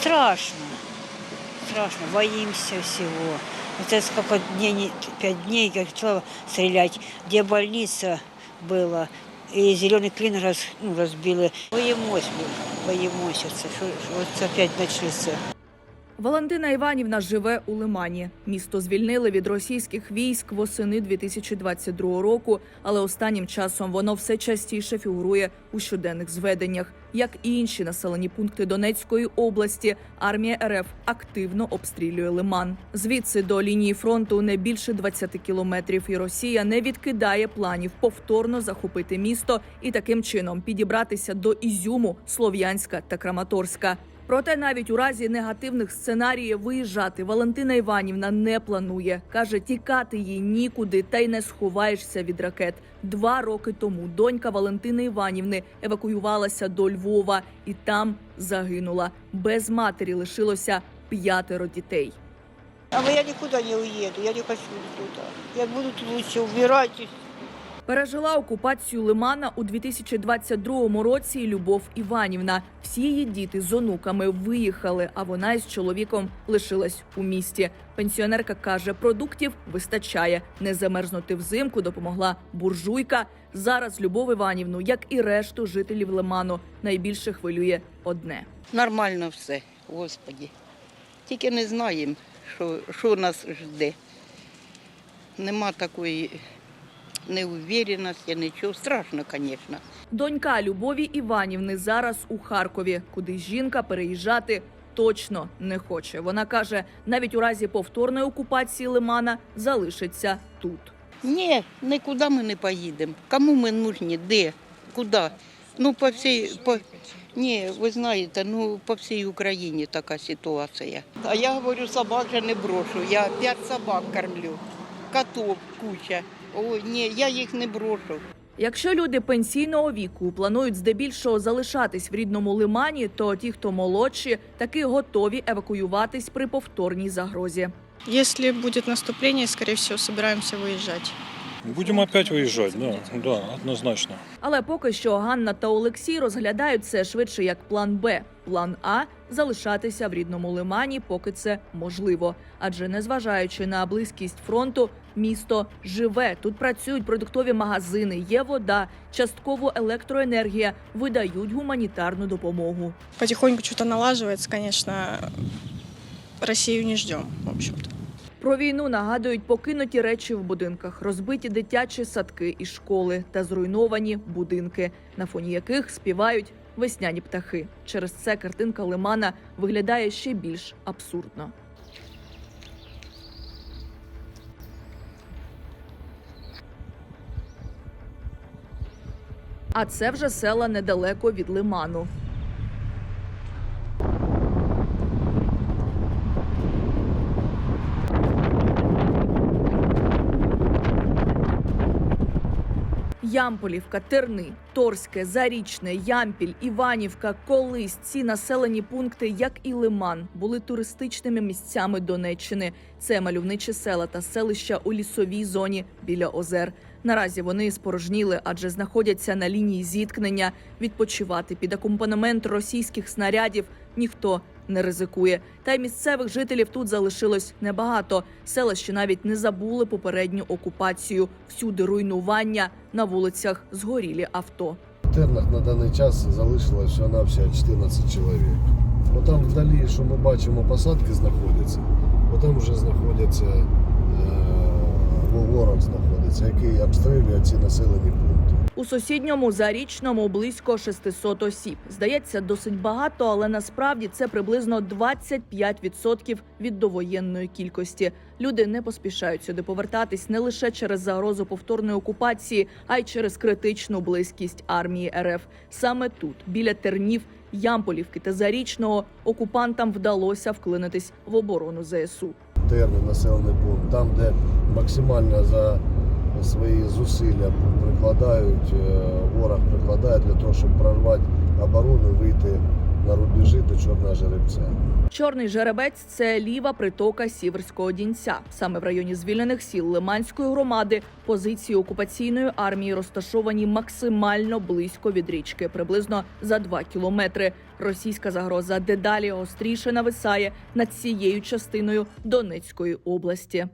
Страшно. Страшно. Боимся всего. Вот это сколько дней, не- пять дней, как начало стрелять, где больница была, и зеленый клин раз, ну, разбили. Боимось мы, боимось. Это, что, вот опять начнется. Валентина Іванівна живе у Лимані. Місто звільнили від російських військ восени 2022 року, але останнім часом воно все частіше фігурує у щоденних зведеннях. Як і інші населені пункти Донецької області, армія РФ активно обстрілює Лиман. Звідси до лінії фронту не більше 20 кілометрів, і Росія не відкидає планів повторно захопити місто і таким чином підібратися до Ізюму, Слов'янська та Краматорська. Проте навіть у разі негативних сценаріїв виїжджати Валентина Іванівна не планує. каже, тікати їй нікуди, та й не сховаєшся від ракет. Два роки тому донька Валентини Іванівни евакуювалася до Львова і там загинула. Без матері лишилося п'ятеро дітей. А я никуда не уеду, я не хочу никуда. Я буду тут лучше убирать. Пережила окупацію Лимана у 2022 році Любов Іванівна. Всі її діти з онуками виїхали, а вона із чоловіком лишилась у місті. Пенсіонерка каже, продуктів вистачає. Не замерзнути взимку допомогла буржуйка. Зараз Любов Іванівну, як і решту жителів Лиману, найбільше хвилює одне. Нормально все, Господі. Тільки не знаємо, що, що нас жде. Нема такої неуверенності, нічого. Страшно, звісно. Донька Любові Іванівни зараз у Харкові, куди жінка переїжджати точно не хоче. Вона каже, навіть у разі повторної окупації Лимана залишиться тут. Ні, нікуди ми не поїдемо. Кому ми нужні? Де? Куди? Ну, по всій, по... Ні, ви знаєте, ну по всій Україні така ситуація. А я говорю, собак же не брошу. Я п'ять собак кормлю, котов куча. Ой, ні, я їх не брошу. Якщо люди пенсійного віку планують здебільшого залишатись в рідному лимані, то ті, хто молодші, таки готові евакуюватись при повторній загрозі. Якщо буде наступлення, скоріше всього, збираємося выезжать. Будем опять выезжать, да, да, однозначно. Але поки що Ганна та Олексій розглядають це швидше як план Б. План А залишатися в рідному лимані, поки це можливо. Адже незважаючи на близькість фронту, місто живе. Тут працюють продуктові магазини, є вода, частково електроенергія, видають гуманітарну допомогу. Потихоньку что-то налаживается, конечно. Россию не ждем, в общем-то. Про війну нагадують покинуті речі в будинках, розбиті дитячі садки і школи та зруйновані будинки, на фоні яких співають весняні птахи. Через це картинка Лимана виглядає ще більш абсурдно. А це вже села недалеко від Лиману. Ямполівка, Терни, Торське, Зарічне, Ямпіль, Іванівка, колись ці населені пункти, як і Лиман, були туристичними місцями Донеччини. Це мальовничі села та селища у лісовій зоні біля озер. Наразі вони спорожніли, адже знаходяться на лінії зіткнення. Відпочивати під акомпанемент російських снарядів ніхто не ризикує. Та й місцевих жителів тут залишилось небагато. Селища навіть не забули попередню окупацію. Всюди руйнування на вулицях згорілі авто. В тернах на даний час залишилось на вся 14 чоловік. Ну там вдалі, що ми бачимо, посадки знаходяться, бо там вже знаходяться ворог знаходиться, який обстрілює ці населені пункти. У сусідньому зарічному близько 600 осіб. Здається, досить багато, але насправді це приблизно 25% від довоєнної кількості. Люди не поспішають сюди повертатись не лише через загрозу повторної окупації, а й через критичну близькість армії РФ. Саме тут, біля тернів, Ямполівки та Зарічного, окупантам вдалося вклинитись в оборону ЗСУ. Терни населений пункт, там, де максимально за свої зусилля прикладають, е, ворог прикладає для того, щоб прорвати оборону, вийти на рубежі до Чорного жеребця. Чорний жеребець це ліва притока Сіверського Дінця. Саме в районі звільнених сіл Лиманської громади позиції окупаційної армії розташовані максимально близько від річки, приблизно за 2 кілометри. Російська загроза дедалі гостріше нависає над цією частиною Донецької області.